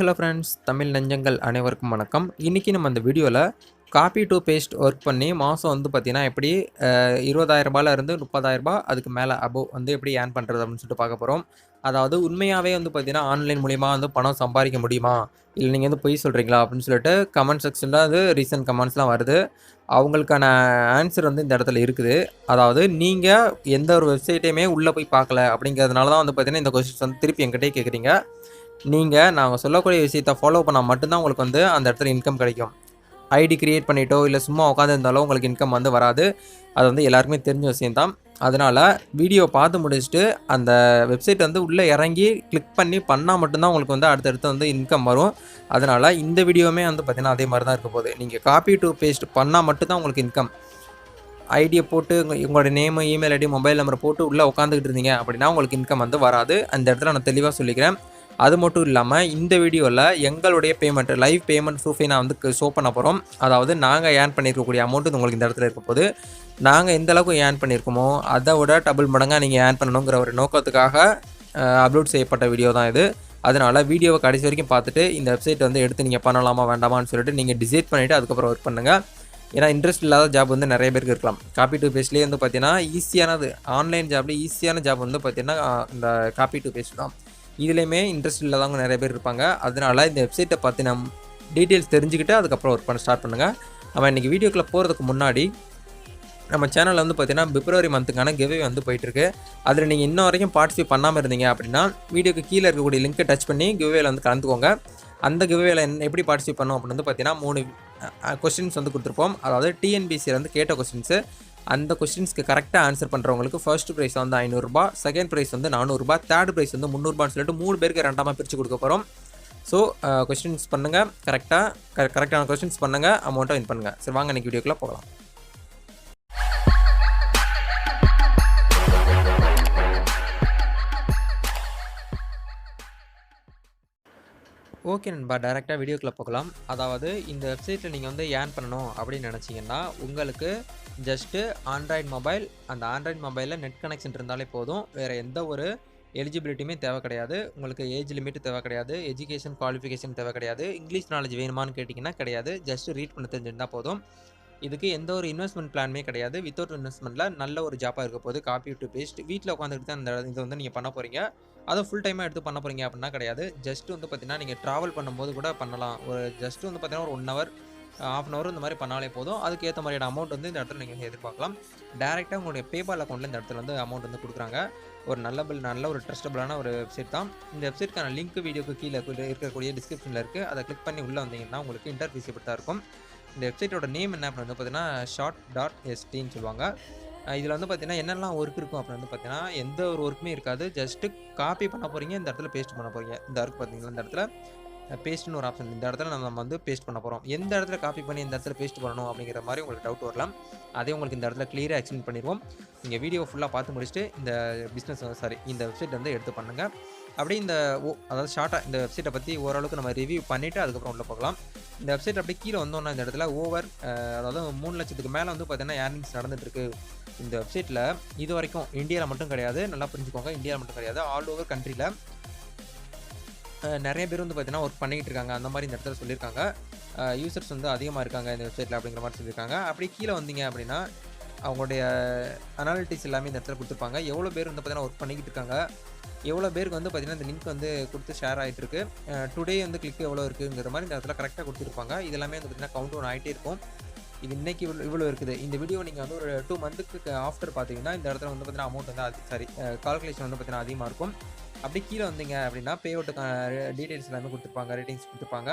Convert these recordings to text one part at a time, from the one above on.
Hello friends Tamil நெஞ்சங்கள் அனைவருக்கும் வணக்கம். இன்றைக்கி நம்ம அந்த வீடியோவில் காப்பி டு பேஸ்ட் ஒர்க் பண்ணி மாதம் வந்து பார்த்திங்கன்னா எப்படி இருபதாயிரரூபாலேருந்து முப்பதாயிரரூபா அதுக்கு மேலே அபோவ் வந்து எப்படி ஏர்ன் பண்ணுறது அப்படின்னு சொல்லிட்டு பார்க்க போகிறோம் அதாவது உண்மையாகவே வந்து பார்த்திங்கன்னா ஆன்லைன் மூலிமா வந்து பணம் சம்பாதிக்க முடியுமா? இல்லை நீங்கள் வந்து பொய் சொல்கிறீங்களா அப்படின்னு சொல்லிட்டு கமெண்ட் செக்ஷனில் அது ரீசன்ட் கமெண்ட்ஸ்லாம் வருது. அவங்களுக்கான ஆன்சர் வந்து இந்த இடத்துல இருக்குது. அதாவது நீங்கள் எந்த ஒரு வெப்சைட்டையுமே உள்ளே போய் பார்க்கல அப்படிங்கிறதுனால தான் வந்து பார்த்திங்கன்னா இந்த கொஸ்டின்ஸ் வந்து திருப்பி என்கிட்டே கேட்குறீங்க நீங்கள் நாங்கள் சொல்லக்கூடிய விஷயத்தை ஃபாலோ பண்ணால் மட்டும்தான் உங்களுக்கு வந்து அந்த இடத்துல இன்கம் கிடைக்கும். ஐடி கிரியேட் பண்ணிட்டோ இல்லை சும்மா உட்காந்துருந்தாலோ உங்களுக்கு இன்கம் வந்து வராது. அது வந்து எல்லாருக்குமே தெரிஞ்ச விஷயம்தான். அதனால் வீடியோ பார்த்து முடிச்சுட்டு அந்த வெப்சைட் வந்து உள்ளே இறங்கி கிளிக் பண்ணி பண்ணால் மட்டும்தான் உங்களுக்கு வந்து அடுத்தடுத்து வந்து இன்கம் வரும். அதனால் இந்த வீடியோவுமே வந்து பார்த்திங்கன்னா அதே மாதிரி தான் இருக்க போகுது. நீங்கள் காப்பி டு பேஸ்ட் பண்ணால் மட்டும்தான் உங்களுக்கு இன்கம் ஐடியை போட்டு உங்க- உங்களோட நேமு இமெயில் ஐடி மொபைல் நம்பரை போட்டு உள்ளே உட்காந்துக்கிட்டு இருந்தீங்க அப்படின்னா உங்களுக்கு இன்கம் வந்து வராது. அந்த இடத்துல நான் தெளிவாக சொல்லிக்கிறேன். அது மட்டும் இல்லாமல் இந்த வீடியோவில் எங்களுடைய பேமெண்ட் லைவ் பேமெண்ட் ப்ரூஃபை நான் வந்து ஷோ பண்ண போகிறோம் அதாவது நாங்கள் ஏர்ன் பண்ணியிருக்கக்கூடிய அமௌண்ட் உங்களுக்கு இந்த இடத்துல இருக்க போது நாங்கள் எந்த அளவுக்கு ஏர்ன் பண்ணியிருக்கோமோ அதை விட டபுள் மடங்காக நீங்கள் ஏர்ன் பண்ணணுங்கிற ஒரு நோக்கத்துக்காக அப்லோட் செய்யப்பட்ட வீடியோ தான் இது. அதனால் வீடியோவை கடைசி வரைக்கும் பார்த்துட்டு இந்த வெப்சைட் வந்து எடுத்து நீங்கள் பண்ணலாமா வேண்டாமான்னு சொல்லிட்டு நீங்கள் டிசைட் பண்ணிவிட்டு அதுக்கப்புறம் ஒர்க் பண்ணுங்கள் ஏன்னா இன்ட்ரெஸ்ட் இல்லாத ஜாப் வந்து நிறைய பேருக்கு இருக்கலாம். காப்பி டு பேஸ்ட்லேயே வந்து பார்த்தீங்கன்னா ஈஸியானது ஆன்லைன் ஜாப்லேயே ஈஸியான ஜாப் வந்து பார்த்தீங்கன்னா இந்த காப்பி டு பேஸ்ட் தான். இதுலேயுமே இன்ட்ரெஸ்ட் இல்லாதவங்க நிறைய பேர் இருப்பாங்க. அதனால இந்த வெப்சைட்டை பற்றின டீட்டெயில்ஸ் தெரிஞ்சுக்கிட்டு அதுக்கப்புறம் ஒர்க் பண்ண ஸ்டார்ட் பண்ணுங்கள் நம்ம இன்றைக்கி வீடியோக்குள்ளே போகிறதுக்கு முன்னாடி நம்ம சேனலில் வந்து பார்த்தீங்கன்னா பிப்ரவரி மந்த்துக்கான கிவே வந்து போயிட்டுருக்கு. அதில் நீங்கள் இன்ன வரைக்கும் பார்ட்டிசிபேட் பண்ணாமல் இருந்தீங்க அப்படின்னா வீடியோக்கு கீழே இருக்கக்கூடிய லிங்க்கை டச் பண்ணி கிவேல வந்து கலந்துக்கோங்க. அந்த கிவேல என்ன எப்படி பார்ட்டிசிபேட் பண்ணோம் அப்படின்னு வந்து பார்த்தீங்கன்னா மூணு கொஸ்டின்ஸ் வந்து கொடுத்துருப்போம். அதாவது டிஎன்பிசியில் வந்து கேட்ட கொஸ்டின்ஸு அந்த கொஸ்டின்ஸ்க்கு கரெக்டாக ஆன்சர் பண்ணுறவங்களுக்கு ஃபர்ஸ்ட் ப்ரைஸ் வந்து ஐநூறுரூபா செகண்ட் ப்ரைஸ் வந்து நானூறுரூபா தேர்ட் ப்ரைஸ் வந்து முந்நூறுபான்னு சொல்லிட்டு மூணு பேருக்கு ரெண்டாமல் பிரித்து கொடுக்க போகிறோம் ஸோ கொஸ்டின்ஸ் பண்ணுங்கள் கரெக்டாக கரெக்டான கொஸ்டின்ஸ் பண்ணுங்கள் அமௌண்ட்டை வின் பண்ணுங்கள் சரி வாங்க இன்றைக்கி வீடியோக்குள்ளே போகலாம். ஓகே நண்பா டேரெக்டாக வீடியோக்குள்ளே போகலாம். அதாவது இந்த வெப்சைட்டில் நீங்கள் வந்து ஏர்ன் பண்ணணும் அப்படின்னு நினச்சிங்கன்னா உங்களுக்கு ஜஸ்ட்டு ஆண்ட்ராய்டு மொபைல் அந்த ஆண்ட்ராய்டு மொபைலில் நெட் கனெக்ஷன் இருந்தாலே போதும். வேறு எந்த ஒரு எலிஜிபிலிட்டியுமே தேவை கிடையாது. உங்களுக்கு ஏஜ் லிமிட் தேவை கிடையாது. எஜுகேஷன் குவாலிஃபிகேஷன் தேவை கிடையாது. இங்கிலீஷ் நாலேஜ் வேணுமான்னு கேட்டிங்கன்னா கிடையாது. ஜஸ்ட் ரீட் பண்ண தெரிஞ்சிருந்தால் போதும். இதுக்கு எந்த ஒரு இன்வெஸ்ட்மெண்ட் பிளானுமே கிடையாது. வித்தவுட் இன்வெஸ்ட்மெண்ட்டில் நல்ல ஒரு ஜாப்பாக இருக்க போது காப்பி டு பேஸ்ட் வீட்டில் உட்காந்துக்கிட்டு தான் இந்த இது வந்து நீங்கள் பண்ண போகிறீங்க அதை ஃபுல் டைமாக எடுத்து பண்ண போகிறீங்க அப்படின்னா கிடையாது. ஜஸ்ட் வந்து பார்த்தீங்கன்னா நீங்கள் ட்ராவல் பண்ணும்போது கூட பண்ணலாம். ஒரு ஜஸ்ட் வந்து பார்த்தீங்கன்னா ஒரு one hour half an hour இந்த மாதிரி பண்ணாலே போதும். அதுக்கேற்ற மாதிரியான அமௌண்ட் வந்து இந்த இடத்துல நீங்கள் எதிர்பார்க்கலாம். டேரெக்டாக உங்களுடைய பேபால் அக்கௌண்ட்டில் இந்த இடத்துல வந்து அமௌண்ட் வந்து கொடுக்குறாங்க. ஒரு நல்ல நல்ல ஒரு ட்ரஸ்டபிளான ஒரு வெப்சைட் தான். இந்த வெப்சைட்க்கான லிங்க் வீடியோக்கு கீழே இருக்கக்கூடிய டிஸ்கிரிப்ஷனில் இருக்குது அதை கிளிக் பண்ணி உள்ளே வந்தீங்கன்னா உங்களுக்கு இன்டர்ஃபீஸ் இப்படி தான் இருக்கும். இந்த வெப்சைட்டோட நேம் என்ன அப்படின்னு வந்து பார்த்தீங்கன்னா ஷார்ட் டாட் எஸ்டின்னு சொல்லுவாங்க இதில் வந்து பார்த்தீங்கன்னா என்னெல்லாம் ஒர்க் இருக்கும் அப்படின்னு வந்து பார்த்தீங்கன்னா எந்த ஒரு ஒர்க்குமே இருக்காது. ஜஸ்ட்டு காப்பி பண்ண போகிறீங்க இந்த இடத்துல பேஸ்ட் பண்ண போகிறீங்க இந்த ஒர்க் பார்த்தீங்கன்னா இந்த இடத்துல? பேஸ்ட்னு ஒரு ஆப்ஷன் இந்த இடத்துல நம்ம வந்து பேஸ்ட் பண்ண போகிறோம் எந்த இடத்துல காப்பி பண்ணி இந்த இடத்துல பேஸ்ட் பண்ணணும் அப்படிங்கிற மாதிரி உங்களுக்கு டவுட் வரலாம். அதே உங்களுக்கு இந்த இடத்துல கிளியராக எக்ஸ்பிளைன் பண்ணிடுவோம். நீங்கள் வீடியோ ஃபுல்லாக பார்த்து முடிச்சுட்டு இந்த பிஸ்னஸ் சாரி இந்த வெப்சைட் வந்து எடுத்து பண்ணுங்கள் அப்படியே இந்த ஓ அதாவது ஷார்ட்டாக இந்த வெப்சைட்டை பற்றி ஓரளவுக்கு நம்ம ரிவ்யூ பண்ணிவிட்டு அதுக்கப்புறம் உள்ள போகலாம். இந்த வெப்சைட் அப்படியே கீழே வந்தோன்னா இந்த இடத்துல ஓவர் அதாவது மூணு லட்சத்துக்கு மேலே வந்து பார்த்தீங்கன்னா ஏர்னிங்ஸ் நடந்துட்டுருக்கு. இந்த வெப்சைட்டில் இது வரைக்கும் இந்தியாவில் மட்டும் கிடையாது நல்லா புரிஞ்சுக்கோங்க. இந்தியாவில் மட்டும் கிடையாது ஆல் ஓவர் கண்ட்ரியில் நிறைய பேர் வந்து பார்த்தீங்கன்னா ஒர்க் பண்ணிக்கிட்டு இருக்காங்க. அந்த மாதிரி இந்த இடத்துல சொல்லியிருக்காங்க. யூசர்ஸ் வந்து அதிகமாக இருக்காங்க இந்த வெப்சைட்டில் அப்படிங்கிற மாதிரி சொல்லியிருக்காங்க. அப்படி கீழே வந்தீங்க அப்படின்னா அவங்களுடைய அனாலிட்டிக்ஸ் எல்லாமே இந்த இடத்துல கொடுத்துருப்பாங்க. எவ்வளோ பேர் வந்து பார்த்தீங்கன்னா ஒர்க் பண்ணிக்கிட்டு இருக்காங்க. எவ்வளோ பேருக்கு வந்து பார்த்தீங்கன்னா இந்த லிங்க் வந்து கொடுத்து ஷேர் ஆகிட்டு இருக்கு. டுடே வந்து கிளிக் எவ்வளோ இருக்குங்கிற மாதிரி இந்த இடத்துல கரெக்டாக கொடுத்துருப்பாங்க. இது எல்லாமே வந்து பார்த்தீங்கன்னா கவுண்ட் ஒன் ஆகிட்டே இருக்கும். இது இன்றைக்கி இவ்வளோ இவ்வளோ இருக்குது. இந்த வீடியோ நீங்கள் வந்து ஒரு டூ மந்த்துக்கு ஆஃப்டர் பார்த்தீங்கன்னா இந்த இடத்துல வந்து பார்த்தீங்கன்னா அமௌண்ட் வந்து அது சாரி கால்குலேஷன் வந்து பார்த்தீங்கன்னா அதிகமாக இருக்கும். அப்படி கீழே வந்தீங்க அப்படின்னா பே அவுட்டுக்கான டீடைல்ஸ் எல்லாமே கொடுத்துருப்பாங்க ரேட்டிங்ஸ் கொடுத்துருப்பாங்க.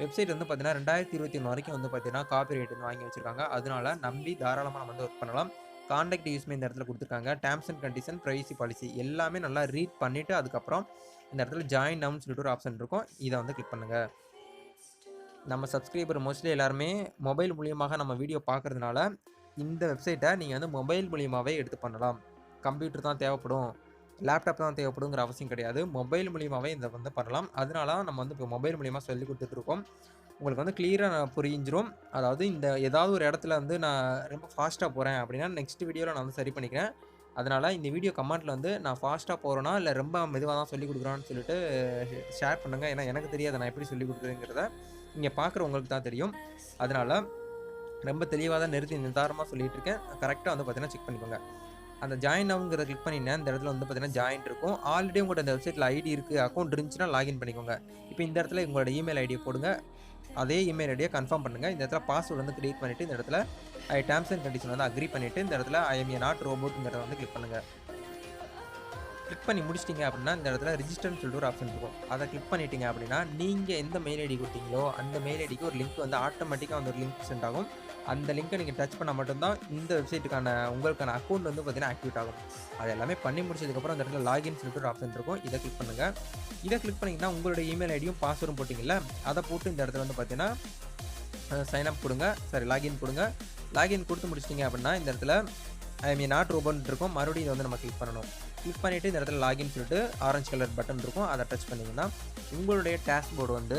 வெப்சைட் வந்து பார்த்தீங்கன்னா ரெண்டாயிரத்தி இருபத்தி ஒன்று வரைக்கும் வந்து பார்த்தீங்கன்னா காப்பி ரேட்டுன்னு வாங்கி வச்சிருக்காங்க. அதனால நம்பி தாராளமாக நம்ம வந்து ஒர்க் பண்ணலாம். காண்டாக்ட் யூஸ்மே இந்த இடத்துல கொடுத்துருக்காங்க. Terms and condition privacy policy எல்லாமே நல்லா ரீட் பண்ணிவிட்டு அதுக்கப்புறம் இந்த இடத்துல ஜாயின் டவுன் சொல்லிட்டு ஒரு ஆப்ஷன் இருக்கும். இதை வந்து கிளிக் பண்ணுங்கள் நம்ம சப்ஸ்கிரைபர் மோஸ்ட்லி எல்லாருமே மொபைல் மூலியமாக நம்ம வீடியோ பார்க்கறதுனால இந்த வெப்சைட்டை நீங்கள் வந்து மொபைல் மூலியமாகவே எடுத்து பண்ணலாம். கம்ப்யூட்டர் தான் தேவைப்படும். லேப்டாப் தான் தேவைப்படுங்கிற அவசியம் கிடையாது. மொபைல் மூலியமாகவே இதை வந்து பண்ணலாம். அதனால தான் நம்ம வந்து இப்போ மொபைல் மூலியமாக சொல்லி கொடுத்துட்ருக்கோம் உங்களுக்கு வந்து கிளியராக புரிஞ்சிடும் அதாவது இந்த ஏதாவது ஒரு இடத்துல வந்து நான் ரொம்ப ஃபாஸ்ட்டாக போகிறேன் அப்படின்னா நெக்ஸ்ட் வீடியோவில் நான் வந்து சரி பண்ணிக்கிறேன். அதனால் இந்த வீடியோ கமெண்ட்டில் வந்து நான் ஃபாஸ்ட்டாக போகிறேன்னா இல்லை ரொம்ப மெதுவாக தான் சொல்லிக் கொடுக்குறான்னு சொல்லிட்டு ஷேர் பண்ணுங்கள் ஏன்னா எனக்கு தெரியாது நான் எப்படி சொல்லிக் கொடுக்குறேங்கிறத. இங்கே பார்க்குற உங்களுக்கு தான் தெரியும். அதனால் ரொம்ப தெளிவாக தான் நிறுத்தி நிதாரமாக சொல்லிகிட்டு இருக்கேன். கரெக்டாக வந்து பார்த்தீங்கன்னா செக் பண்ணிக்கோங்க. அந்த ஜாயின் ஆகுங்கிறத கிளிக் பண்ணினேன். இந்த இடத்துல வந்து பார்த்தீங்கன்னா ஜாயின் இருக்கும். ஆல்ரெடி உங்கள்கிட்ட இந்த வெப்சைட்டில் ஐடி இருக்குது அக்கௌண்ட் இருந்துச்சுன்னா லாகின் பண்ணிக்கோங்க. இப்போ இந்த இடத்துல உங்களோட இமெயில் ஐடியை போடுங்க. அதே இமெயில் ஐடியை கன்ஃபார்ம் பண்ணுங்கள் இந்த இடத்துல பாஸ்வேர்டு வந்து க்ரியேட் பண்ணிவிட்டு இந்த இடத்துல ஐ டேர்ம்ஸ் அண்ட் கண்டிஷன் வந்து அக்ரி பண்ணிவிட்டு இந்த இடத்துல ஐ எம் ஏ நாட் ரோபோட்டுங்கிறத வந்து கிளிக் பண்ணுங்கள் கிளிக் பண்ணி முடிச்சிட்டிங்க அப்படின்னா இந்த இடத்துல ரிஜிஸ்டர்னு சொல்லிட்டு ஒரு ஆப்ஷன் இருக்கும். அதை கிளிக் பண்ணிட்டீங்க அப்படின்னா நீங்கள் எந்த மெயில் ஐடி கொடுத்தீங்களோ அந்த மெயில் ஐடிக்கு ஒரு லிங்க் வந்து ஆட்டோமேட்டிக்காக வந்து ஒரு லிங்க் சென்ட் ஆகும். அந்த லிங்க்கை நீங்கள் டச் பண்ணால் மட்டும்தான் இந்த வெப்சைட்டுக்கான உங்களுக்கான அக்கௌண்ட் வந்து பார்த்தீங்கன்னா ஆக்டிவேட் ஆகும். அது எல்லாமே பண்ணி முடிச்சதுக்கப்புறம் அந்த இடத்துல லாகின் சொல்லிட்டு ஒரு ஆப்ஷன் இருக்கும். இதை கிளிக் பண்ணுங்கள் இதை கிளிக் பண்ணிங்கன்னா உங்களுடைய இமெயில் ஐடியும் பாஸ்வேர்டும் போட்டிங்கல்ல அதை போட்டு இந்த இடத்துல வந்து பார்த்தீங்கன்னா சைன் அப் கொடுங்க. சாரி லாகின் கொடுங்க. லாகின் கொடுத்து முடிச்சிட்டிங்க அப்படின்னா இந்த இடத்துல ஐ மீன் நாட் ரோபோன் இருக்கும். மறுபடியும் இதை வந்து நம்ம கிளிக் பண்ணணும். கிளிக் பண்ணிவிட்டு இந்த இடத்துல லாகின் சொல்லிட்டு ஆரஞ்சு கலர் பட்டன் இருக்கும். அதை டச் பண்ணிங்கன்னா உங்களுடைய டேஷ்போர்டு வந்து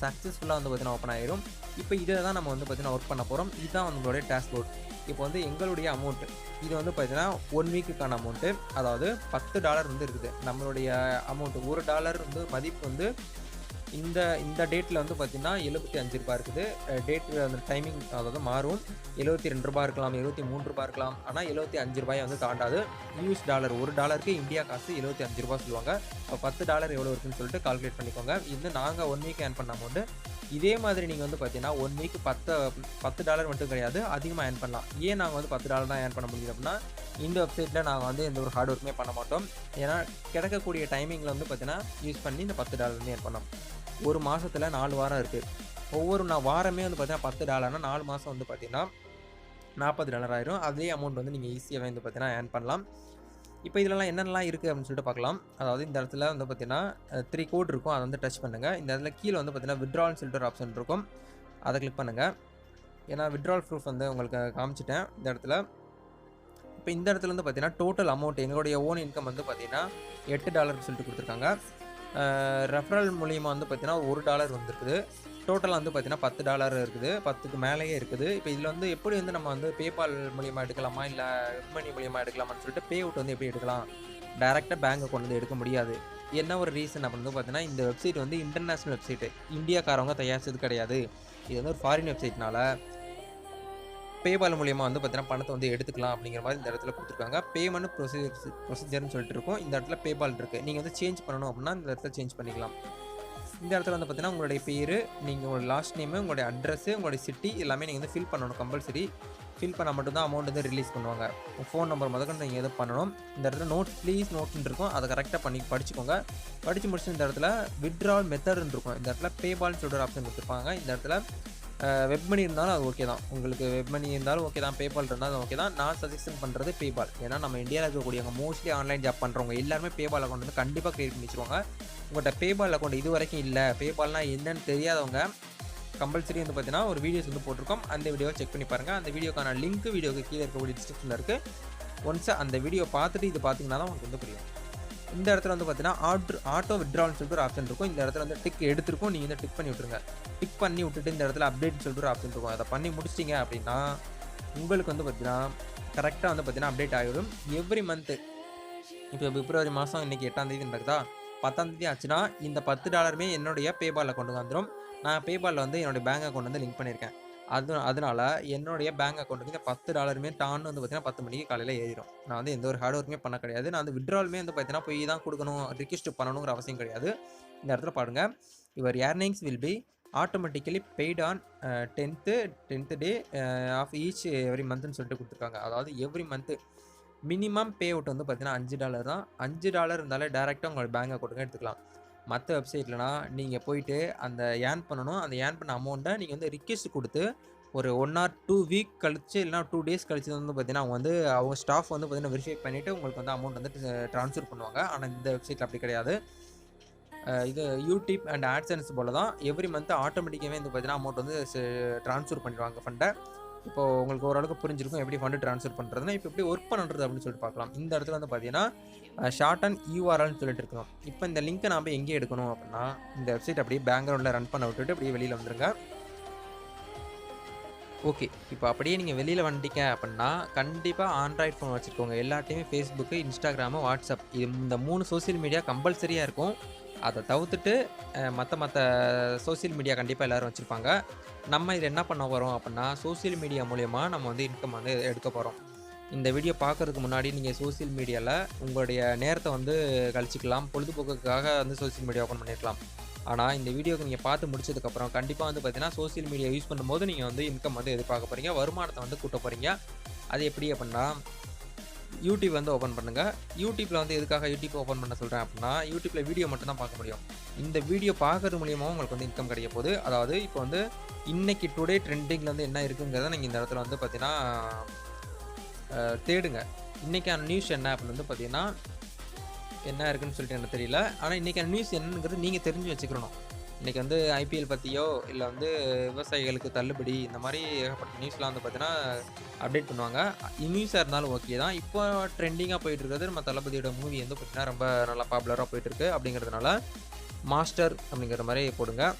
சக்ஸஸ்ஃபுல்லாக வந்து பார்த்திங்கன்னா ஓப்பன் ஆயிரும். இப்போ இதை தான் நம்ம வந்து பார்த்தீங்கன்னா ஒர்க் பண்ண போகிறோம் இதுதான் உங்களுடைய டேஷ்போர்ட் இப்போ வந்து எங்களுடைய அமௌண்ட்டு இது வந்து பார்த்தீங்கன்னா ஒன் வீக்குக்கான அமௌண்ட்டு அதாவது பத்து டாலர் வந்து இருக்குது. நம்மளுடைய அமௌண்ட்டு ஒரு டாலர் வந்து மதிப்பு வந்து இந்த இந்த டேட்டில் வந்து பார்த்திங்கன்னா எழுபத்தி அஞ்சு ரூபா இருக்குது. டேட் அந்த டைமிங் அதாவது மாறும். எழுபத்தி ரெண்டு ரூபா இருக்கலாம் எழுபத்தி மூணு ரூபா இருக்கலாம். ஆனால் எழுபத்தி அஞ்சு ரூபாயை வந்து தாண்டாது. யூஎஸ் டாலர் ஒரு டாலருக்கு இந்தியா காசு எழுபத்தி அஞ்சு ரூபா சொல்லுவாங்க. இப்போ பத்து டாலர் எவ்வளோ இருக்குன்னு சொல்லிட்டு கால்குலேட் பண்ணிக்கோங்க. இது நாங்கள் ஒன் வீக் ஏர்ன் பண்ண அமௌண்ட்டு இதே மாதிரி நீங்கள் வந்து பார்த்தீங்கன்னா ஒன் வீக் பத்து பத்து டாலர் மட்டும் கிடையாது அதிகமாக ஏர்ன் பண்ணலாம். ஏன் நாங்கள் வந்து பத்து டாலர் தான் ஏர்ன் பண்ண முடியுது அப்படின்னா இந்த வெப்சைட்டில் நாங்கள் வந்து எந்த ஒரு ஹார்ட் ஒர்க்குமே பண்ண மாட்டோம். ஏன்னா கிடைக்கக்கூடிய டைமிங்கில் வந்து பார்த்தீங்கன்னா யூஸ் பண்ணி இந்த பத்து டாலர் வந்து ஏர்ன் பண்ணோம். ஒரு மாதத்தில் நாலு வாரம் இருக்குது ஒவ்வொரு நான் வாரமே வந்து பார்த்தீங்கன்னா பத்து டாலர்னா நாலு மாதம் வந்து பார்த்தீங்கன்னா நாற்பது டாலர் ஆயிரும். அதே அமௌண்ட் வந்து நீங்கள் ஈஸியாகவே வந்து பார்த்தீங்கன்னா ஏர்ன் பண்ணலாம். இப்போ இதிலலாம் என்னென்னலாம் இருக்குது அப்படின்னு சொல்லிட்டு பார்க்கலாம் அதாவது இந்த இடத்துல வந்து பார்த்தீங்கன்னா த்ரீ கோட் இருக்கும். அதை வந்து டச் பண்ணுங்கள் இந்த இடத்துல கீழே வந்து பார்த்தீங்கன்னா விட்ரால்னு சொல்லிட்டு ஒரு ஆப்ஷன் இருக்கும். அதை கிளிக் பண்ணுங்கள் ஏன்னா விட்ரால் ப்ரூஃப் வந்து உங்களுக்கு காமிச்சிட்டேன். இந்த இடத்துல இப்போ இந்த இடத்துல வந்து பார்த்தீங்கன்னா டோட்டல் அமௌண்ட் எங்களுடைய ஓன் இன்கம் வந்து பார்த்தீங்கன்னா எட்டு டாலர்னு சொல்லிட்டு கொடுத்துருக்காங்க. ரெஃபரல் மூலியமாக வந்து பார்த்தீங்கன்னா ஒரு டாலர் வந்துருக்குது. டோட்டலாக வந்து பார்த்தீங்கன்னா பத்து டாலர் இருக்குது. பத்துக்கு மேலேயே இருக்குது. இப்போ இதில் வந்து எப்படி வந்து நம்ம வந்து பேபால் மூலியமாக எடுக்கலாமா? இல்லை மணி மூலியமாக எடுக்கலாமான்னு சொல்லிட்டு பே அவுட் வந்து எப்படி எடுக்கலாம்? டேரெக்டாக பேங்க் அக்கௌண்ட் வந்து எடுக்க முடியாது. என்ன ஒரு ரீசன் அப்படின்னு வந்து பார்த்தீங்கன்னா இந்த வெப்சைட் வந்து இன்டர்நேஷ்னல் வெப்சைட்டு இந்தியாக்காரவங்க தயாரிச்சது கிடையாது. இது வந்து ஒரு ஃபாரின் வெப்சைட்னால பேபால் மூலியமாக வந்து பார்த்தீங்கன்னா பணத்தை வந்து எடுத்துக்கலாம் அப்படிங்கிற மாதிரி இந்த இடத்துல கொடுத்துருக்காங்க. பேமெண்ட் ப்ரொசீஜர் ப்ரொசீஜர்னு சொல்லிட்டு இருக்கும். இந்த இடத்துல பேபால் இருக்குது நீங்கள் வந்து சேஞ்ச் பண்ணணும் அப்படின்னா இந்த இடத்துல சேஞ்ச் பண்ணிக்கலாம். இந்த இடத்துல வந்து பார்த்தீங்கன்னா உங்களுடைய பேர் நீங்கள் உங்களோட லாஸ்ட் நேமு உங்களுடைய அட்ரஸ்ஸு உங்களுடைய சிட்டி எல்லாமே நீங்கள் வந்து ஃபில் பண்ணணும் கம்பல்சரி ஃபில் பண்ணால் மட்டும்தான் அமௌண்ட் வந்து ரிலீஸ் பண்ணுவாங்க. ஃபோன் நம்பர் முதல்கொண்டு நீங்கள் எதுவும் பண்ணணும் இந்த இடத்துல நோட்ஸ் ப்ளீஸ் நோட்னு இருக்கும். அதை கரெக்டாக பண்ணி படிச்சுக்கோங்க. படித்து முடிச்சு இந்த இடத்துல வித்ட்ரால் மெத்தட்னு இருக்கும். இந்த இடத்துல பேபால்னு சொல்கிற ஆப்ஷன் கொடுத்துருப்பாங்க. இந்த இடத்துல வெப் மணி இருந்தாலும் அது ஓகே தான். உங்களுக்கு வெப் மணி இருந்தாலும் ஓகே தான். பேபால் இருந்தாலும் ஓகே தான். நான் சஜஷன் பண்ணுறது பேபால் ஏன்னா நம்ம இந்தியாவில் இருக்கக்கூடியவங்க மோஸ்ட்லி ஆன்லைன் ஜாப் பண்ணுறவங்க எல்லாருமே பேபால் அக்கௌண்ட் வந்து கண்டிப்பாக க்ரியேட் பண்ணி வச்சுருவாங்க. உங்கள்கிட்ட பேபால் அக்கௌண்ட் இது வரைக்கும் இல்லை. பேபால்னால் என்னன்னு தெரியாதவங்க கம்பல்சரி வந்து பார்த்தீங்கன்னா ஒரு வீடியோஸ் வந்து போட்டிருக்கோம். அந்த வீடியோவை செக் பண்ணி பாருங்கள் அந்த வீடியோக்கான லிங்க் வீடியோக்கு கீழே இருக்கக்கூடிய டிஸ்கிரிப்ஷனில் இருக்குது ஒன்ஸ் அந்த வீடியோ பார்த்துட்டு இது பார்த்தீங்கன்னா தான் உங்களுக்கு வந்து புரியும். இந்த இடத்துல வந்து பார்த்தீங்கன்னா ஆட்ரு ஆட்டோ விட்ராவல்னு சொல்லிட்டு ஒரு ஆப்ஷன் இருக்கும். இந்த இடத்துல வந்து டிக் எடுத்துருக்கும். நீங்கள் வந்து டிக் பண்ணி விட்டுருங்க. டிக் பண்ணி விட்டுட்டு இந்த இடத்துல அப்டேட் சொல்லிட்டு ஒரு ஆப்ஷன் இருக்கும். அதை பண்ணி முடிச்சிட்டிங்க அப்படின்னா உங்களுக்கு வந்து பார்த்தீங்கன்னா கரெக்டாக வந்து பார்த்தீங்கன்னா அப்டேட் ஆகிடும். எவ்ரி மந்த்து இப்போ பிப்ரவரி மாதம் இன்றைக்கி எட்டாம் தேதி நடக்குதா? பத்தாம் தேதி ஆச்சுன்னா இந்த பத்து டாலருமே என்னுடைய பேபாலில் கொண்டு வந்துடும் நான் பேபாலில் வந்து என்னுடைய பேங்க் அக்கௌண்ட் வந்து லிங்க் பண்ணியிருக்கேன். அது அதனால் என்னுடைய பேங்க் அக்கௌண்ட்டுக்கு இந்த பத்து டாலருமே டான்னு வந்து பார்த்தீங்கன்னா பத்து மணிக்கு காலையில் ஏறிடும் நான் வந்து எந்த ஒரு ஹார்ட் ஒர்க்குமே பண்ண கிடையாது. நான் வந்து விட்ராலுமே வந்து பார்த்தீங்கன்னா போய் தான் கொடுக்கணும் ரிக்வெஸ்ட் பண்ணணுங்கிற அவசியம் கிடையாது. இந்த இடத்துல பாருங்கள் your earnings will be automatically paid on tenth tenth day of each every மந்த்னு சொல்லிட்டு கொடுத்துருக்காங்க. அதாவது every month minimum pay out வந்து பார்த்தீங்கன்னா அஞ்சு டாலர் தான். அஞ்சு டாலர் இருந்தாலே டேரெக்டாக உங்களோட பேங்க் அக்கௌண்ட்டுக்கு எடுத்துக்கலாம். மற்ற வெப்சைட்லனா நீங்கள் போயிட்டு அந்த ஏர்ன் பண்ணணும். அந்த ஏர்ன் பண்ண அமௌண்ட்டை நீங்கள் வந்து ரிக்வெஸ்ட் கொடுத்து ஒரு ஒன் ஆர் டூ வீக் கழிச்சு இல்லைனா டூ டேஸ் கழிச்சு வந்து பார்த்தீங்கன்னா அவங்க வந்து அவங்க ஸ்டாஃப் வந்து பார்த்தீங்கன்னா வெரிஃபை பண்ணிவிட்டு உங்களுக்கு வந்து அமௌண்ட் வந்து ட்ரான்ஸ்ஃபர் பண்ணுவாங்க. ஆனால் இந்த வெப்சைட்டில் அப்படி கிடையாது. இது யூடியூப் அண்ட் ஆட்சன்ஸ் போல் தான் எவ்ரி மந்த் ஆட்டோமேட்டிக்காகவே வந்து பார்த்தீங்கன்னா அமௌண்ட் வந்து ட்ரான்ஸ்ஃபர் பண்ணிடுவாங்க ஃபண்டை இப்போ உங்களுக்கு ஓரளவுக்கு புரிஞ்சிருக்கும் எப்படி ஃபண்டு ட்ரான்ஸ்ஃபர் பண்ணுறதுனா இப்போ எப்படி ஒர்க் பண்ணுறது அப்படின்னு சொல்லிட்டு பார்க்கலாம் இந்த இடத்துல வந்து பார்த்தீங்கன்னா ஷார்ட் அண்ட் யூஆர்எல்னு சொல்லிட்டு இருக்கோம் இப்போ இந்த லிங்க்கை நாம் எங்கே எடுக்கணும் அப்படின்னா இந்த வெப்சைட் அப்படியே பேக்ரவுண்டில் ரன் பண்ண விட்டுட்டு அப்படியே வெளியில் வந்துருங்க ஓகே. இப்போ அப்படியே நீங்கள் வெளியில் வந்துட்டீங்க அப்படின்னா, கண்டிப்பாக ஆண்ட்ராய்ட் ஃபோன் வச்சுருக்கோங்க எல்லாத்தையுமே ஃபேஸ்புக்கு இன்ஸ்டாகிராமு வாட்ஸ்அப் இது இந்த மூணு சோசியல் மீடியா கம்பல்சரியாக இருக்கும். அதை தவிர்த்துட்டு மற்ற மற்ற சோசியல் மீடியா கண்டிப்பாக எல்லோரும் வச்சுருப்பாங்க. நம்ம இதில் என்ன பண்ண போகிறோம் அப்படின்னா, சோசியல் மீடியா மூலயமா நம்ம வந்து இன்கம் வந்து எடுக்க போகிறோம் இந்த வீடியோ பார்க்கறதுக்கு முன்னாடி நீங்கள் சோசியல் மீடியாவில் உங்களுடைய நேரத்தை வந்து கழிச்சிக்கலாம். பொழுதுபோக்குக்காக வந்து சோசியல் மீடியா ஓப்பன் பண்ணிக்கலாம் ஆனால் இந்த வீடியோக்கு நீங்கள் பார்த்து முடிச்சதுக்கப்புறம் கண்டிப்பாக வந்து பார்த்தீங்கன்னா, சோசியல் மீடியா யூஸ் பண்ணும்போது நீங்கள் வந்து இன்கம் வந்து எதிர்பார்க்க போறீங்க. வருமானத்தை வந்து கூட்ட போகிறீங்க அது எப்படி அப்படின்னா, யூடியூப் வந்து ஓப்பன் பண்ணுங்கள் யூடியூப்பில் வந்து எதுக்காக யூடியூப் ஓப்பன் பண்ண சொல்கிறேன் அப்படின்னா, யூடியூப்பில் வீடியோ மட்டும் தான் பார்க்க முடியும். இந்த வீடியோ பார்க்கறது மூலியமாக உங்களுக்கு வந்து இன்கம் கிடைக்க போகுது. அதாவது இப்போ வந்து இன்றைக்கி டுடே ட்ரெண்டிங்கில் வந்து என்ன இருக்குங்கிறத நீங்கள் இந்த இடத்துல வந்து பார்த்தீங்கன்னா, தேடுங்க. இன்றைக்கான நியூஸ் என்ன அப்படின்னு வந்து பார்த்தீங்கன்னா, என்ன இருக்குன்னு சொல்லிட்டு எனக்கு தெரியல. ஆனால் இன்றைக்கான நியூஸ் என்னங்கிறது நீங்கள் தெரிஞ்சு வச்சுக்கணும் இன்றைக்கி வந்து ஐபிஎல் பற்றியோ இல்லை வந்து விவசாயிகளுக்கு தள்ளுபடி இந்த மாதிரி ஏகப்பட்ட நியூஸ்லாம் வந்து பார்த்தீங்கன்னா, அப்டேட் பண்ணுவாங்க. நியூஸாக இருந்தாலும் ஓகே தான். இப்போ ட்ரெண்டிங்காக போயிட்டு இருக்கிறது நம்ம தளபதியோட மூவி வந்து பார்த்தீங்கன்னா, ரொம்ப நல்லா பாப்புலராக போயிட்டுருக்கு அப்படிங்கிறதுனால, மாஸ்டர் அப்படிங்கிற மாதிரி போடுங்க.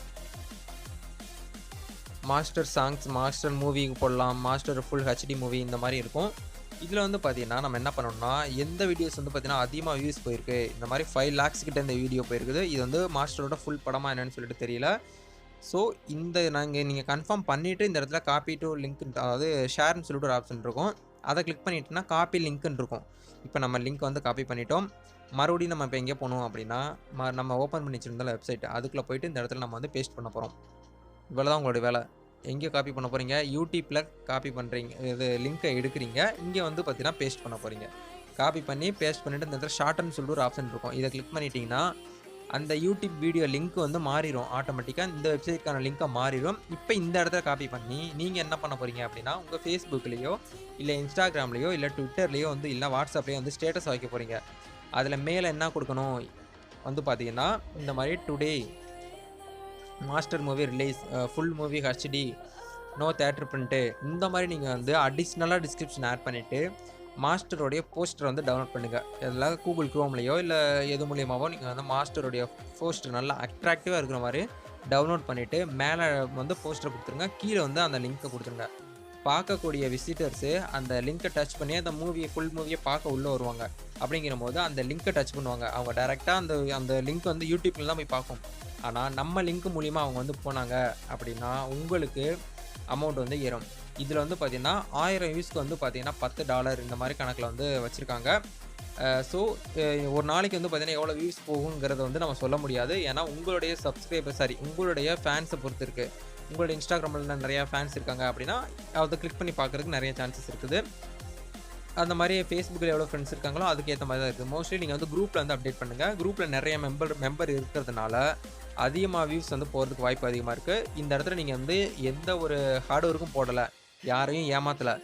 மாஸ்டர் சாங்ஸ், மாஸ்டர் மூவி போடலாம். மாஸ்டர் ஃபுல் ஹெச்டி மூவி இந்த மாதிரி இருக்கும். இதில் வந்து பார்த்தீங்கன்னா, நம்ம என்ன பண்ணணும்னா, எந்த வீடியோஸ் வந்து பார்த்தீங்கன்னா, அதிகமாக வியூஸ் போயிருக்கு. இந்த மாதிரி ஃபைவ் லேக்ஸ் கிட்ட இந்த வீடியோ போயிருக்குது. இது வந்து மாஸ்டரோட ஃபுல் படமாக என்னன்னு சொல்லிட்டு தெரியல. ஸோ, இந்த நாங்கள் நீங்கள் கன்ஃபார்ம் பண்ணிவிட்டு இந்த இடத்துல காப்பி டூ லிங்க் அதாவது ஷேர்னு சொல்லிட்டு ஒரு ஆப்ஷன் இருக்கும். அதை கிளிக் பண்ணிட்டுனா காப்பி லிங்க்னு இருக்கும். இப்போ நம்ம லிங்க் வந்து காப்பி பண்ணிட்டோம். மறுபடியும் நம்ம இப்போ எங்கே போகணும் அப்படின்னா, ம நம்ம ஓப்பன் பண்ணி வச்சுருந்தால வெப்சைட் அதுக்குள்ளே போயிட்டு இந்த இடத்துல நம்ம வந்து பேஸ்ட் பண்ண போறோம். இவ்வளோதான் உங்களுடைய வேலை. எங்கே காப்பி பண்ண போகிறீங்க யூடியூப்பில் காப்பி பண்ணுறீங்க இது லிங்க்கை எடுக்குறீங்க. இங்கே வந்து பார்த்தீங்கன்னா, பேஸ்ட் பண்ண போகிறீங்க காப்பி பண்ணி பேஸ்ட் பண்ணிவிட்டு இந்த இடத்துல ஷார்ட்னு சொல்லிட்டு ஒரு ஆப்ஷன் இருக்கும். இதை கிளிக் பண்ணிட்டீங்கன்னா, அந்த யூடியூப் வீடியோ லிங்க் வந்து மாறிடும் ஆட்டோமேட்டிக்காக இந்த வெப்சைட்க்கான லிங்க்கை மாறிடும் இப்போ இந்த இடத்துல காப்பி பண்ணி நீங்கள் என்ன பண்ண போகிறீங்க அப்படின்னா, உங்கள் ஃபேஸ்புக்லேயோ இல்லை இன்ஸ்டாகிராம்லேயோ இல்லை ட்விட்டர்லேயோ வந்து இல்லை வாட்ஸ்அப்லேயோ வந்து ஸ்டேட்டஸ் வைக்க போகிறீங்க அதில் மேலே என்ன கொடுக்கணும்? வந்து பார்த்தீங்கன்னா, இந்த மாதிரி today Master movie release full movie HD no theatre print இந்த மாதிரி நீங்கள் வந்து அடிஷ்னலாக டிஸ்கிரிப்ஷன் ஆட் பண்ணிவிட்டு மாஸ்டருடைய போஸ்டர் வந்து டவுன்லோட் பண்ணுங்கள் எதுல? கூகுள் க்ரோம்லேயோ இல்லை எது மூலியமாவோ நீங்கள் வந்து மாஸ்டருடைய போஸ்டர் நல்லா அட்ராக்டிவாக இருக்கிற மாதிரி டவுன்லோட் பண்ணிவிட்டு மேலே வந்து போஸ்டர் கொடுத்துருங்க. கீழே வந்து அந்த லிங்க்கை கொடுத்துருங்க. பார்க்கக்கூடிய விசிட்டர்ஸு அந்த லிங்க்கை டச் பண்ணி அந்த மூவியை ஃபுல் மூவியை பார்க்க உள்ளே வருவாங்க. அப்படிங்கிறபோது அந்த லிங்க்கை டச் பண்ணுவாங்க. அவங்க டைரெக்டாக அந்த அந்த லிங்க் வந்து யூடியூப்லாம் போய் பார்க்கும். ஆனால் நம்ம லிங்க் மூலிமா அவங்க வந்து போனாங்க அப்படின்னா, உங்களுக்கு அமௌண்ட் வந்து ஏறும். இதில் வந்து பார்த்தீங்கன்னா, 1000 வியூஸ்க்கு வந்து பார்த்தீங்கன்னா, $10 இந்த மாதிரி கணக்கில் வந்து வச்சுருக்காங்க ஸோ, ஒரு நாளைக்கு வந்து பார்த்தீங்கன்னா, எவ்வளோ வியூஸ் போகுங்கிறத வந்து நம்ம சொல்ல முடியாது. ஏன்னா, உங்களுடைய சப்ஸ்கிரைபர் சாரி உங்களுடைய ஃபேன்ஸை பொறுத்து இருக்குது உங்களுடைய இன்ஸ்டாகிராமில் நிறையா ஃபேன்ஸ் இருக்காங்க அப்படின்னா, அதை கிளிக் பண்ணி பார்க்குறதுக்கு நிறைய சான்சஸ் இருக்குது. அந்த மாதிரி ஃபேஸ்புக்கில் எவ்வளோ ஃப்ரெண்ட்ஸ் இருக்காங்களோ, அதுக்கேற்ற மாதிரி தான் இருக்குது மோஸ்ட்லி நீங்கள் வந்து குரூப்பில் வந்து அப்டேட் பண்ணுங்கள் குரூப்பில் நிறைய மெம்பர் மெம்பர் இருக்கிறதுனால, அதிகமாக வியூஸ் வந்து போகிறதுக்கு வாய்ப்பு அதிகமாக இருக்குது இந்த இடத்துல நீங்கள் வந்து எந்த ஒரு ஹார்ட் ஒர்க்கும் போடலை யாரையும் ஏமாற்றலை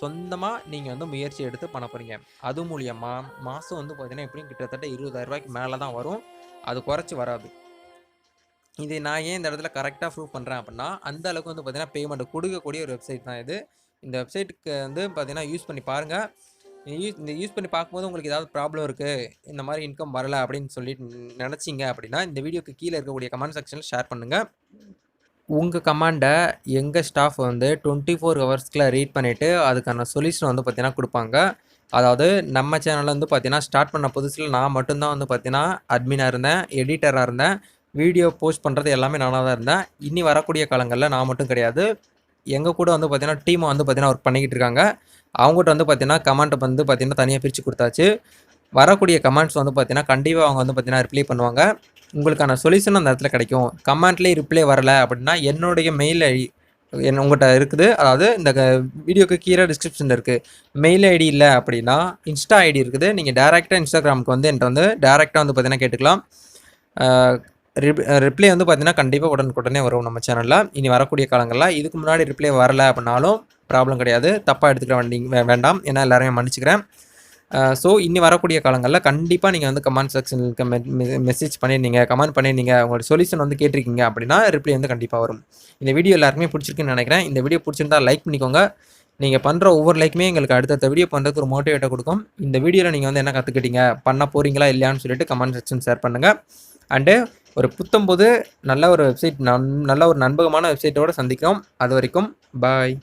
சொந்தமாக நீங்கள் வந்து முயற்சி எடுத்து பண்ண போகிறீங்க அது மூலியமாக மாதம் வந்து பார்த்தீங்கன்னா, எப்படியும் கிட்டத்தட்ட இருபதாயிரரூபாய்க்கு மேலே தான் வரும். அது குறைச்சி வராது. இது நான் ஏன் இந்த இடத்துல கரெக்டாக ப்ரூவ் பண்ணுறேன் அப்படின்னா, அந்த அளவுக்கு வந்து பார்த்தீங்கன்னா, பேமெண்ட் கொடுக்கக்கூடிய ஒரு வெப்சைட் தான் இது. இந்த வெப்சைட்டுக்கு வந்து பார்த்திங்கன்னா யூஸ் பண்ணி பாருங்கள் யூஸ் இந்த யூஸ் பண்ணி பார்க்கும்போது உங்களுக்கு ஏதாவது ப்ராப்ளம் இருக்குது இந்த மாதிரி இன்கம் வரலை அப்படின்னு சொல்லிட்டு நினச்சிங்க அப்படின்னா, இந்த வீடியோக்கு கீழே இருக்கக்கூடிய கமெண்ட் செக்ஷனில் ஷேர் பண்ணுங்கள் உங்கள் கமாண்டை எங்கள் ஸ்டாஃப் வந்து 24 ஹவர்ஸ்க்குள்ள ரீட் பண்ணிவிட்டு அதுக்கான சொல்யூஷன் வந்து பார்த்திங்கன்னா கொடுப்பாங்க அதாவது நம்ம சேனல்ல வந்து பார்த்தீங்கன்னா, ஸ்டார்ட் பண்ண புதுசில் நான் மட்டும்தான் வந்து பார்த்தீங்கன்னா, அட்மினாக இருந்தேன், எடிட்டராக இருந்தேன். வீடியோ போஸ்ட் பண்ணுறது எல்லாமே நானாக தான் இருந்தேன். இனி வரக்கூடிய காலங்களில் நான் மட்டும் கிடையாது. எங்கள் கூட வந்து பார்த்திங்கன்னா டீமை வந்து பார்த்தீங்கன்னா, ஒர்க் பண்ணிக்கிட்டு இருக்காங்க. அவங்ககிட்ட வந்து பார்த்தீங்கன்னா, கமெண்ட் வந்து பார்த்தீங்கன்னா, தனியாக பிரித்து கொடுத்தாச்சு வரக்கூடிய கமெண்ட்ஸ் வந்து பார்த்தீங்கன்னா, கண்டிப்பாக அவங்க வந்து பார்த்திங்கன்னா ரிப்ளை பண்ணுவாங்க. உங்களுக்கான சொல்யூஷன் அந்த இடத்துல கிடைக்கும். கமெண்ட்லேயே ரிப்ளை வரல அப்படின்னா, என்னுடைய மெயில் ஐடி என் உங்கள்கிட்ட இருக்குது. அதாவது இந்த க வீடியோக்கு கீழே டிஸ்கிரிப்ஷனில் இருக்குது மெயில் ஐடி இல்லை அப்படின்னா, இன்ஸ்டா ஐடி இருக்குது. நீங்கள் டேரெக்டாக இன்ஸ்டாகிராமுக்கு வந்து என்கிட்ட வந்து டேரெக்டாக வந்து பார்த்தீங்கன்னா கேட்டுக்கலாம். ரிப் ரிப்ளை வந்து பார்த்திங்கன்னா கண்டிப்பாக உடனுக்குடனே வரும் நம்ம சேனலில் இனி வரக்கூடிய காலங்களில் இதுக்கு முன்னாடி ரிப்ளை வரல அப்படின்னாலும் ப்ராப்ளம் கிடையாது. தப்பாக எடுத்துக்க வேண்டிங் வேண்டாம். ஏன்னா எல்லாரையும் மன்னிச்சுக்கிறேன். ஸோ, இனி வரக்கூடிய காலங்களில் கண்டிப்பாக நீங்கள் வந்து கமெண்ட் செக்ஷனுக்கு மெ மெ மெசேஜ் பண்ணியிருந்தீங்க, கமெண்ட் பண்ணியிருந்தீங்க, உங்களோட சொல்யூஷன் வந்து கேட்டிருக்கீங்க அப்படின்னா, ரிப்ளை வந்து கண்டிப்பாக வரும். இந்த வீடியோ எல்லாருக்குமே பிடிச்சிருக்குன்னு நினைக்கிறேன் இந்த வீடியோ பிடிச்சிருந்தா லைக் பண்ணிக்கோங்க. நீங்கள் பண்ணுற ஒவ்வொரு லைக்குமே எங்களுக்கு அடுத்தடுத்த வீடியோ பண்ணுறதுக்கு ஒரு மோட்டிவேட்ட கொடுக்கும் இந்த வீடியோவில் நீங்கள் வந்து என்ன கற்றுக்கிட்டீங்க பண்ண போகிறீங்களா இல்லையான்னு சொல்லிட்டு கமெண்ட் செக்ஷன் ஷேர் பண்ணுங்கள் அண்டு ஒரு புத்தம்போது நல்ல ஒரு வெப்சைட் நன் நல்ல ஒரு நம்பகமான வெப்சைட்டோட சந்திக்கிறோம். அதுவரைக்கும் பாய்.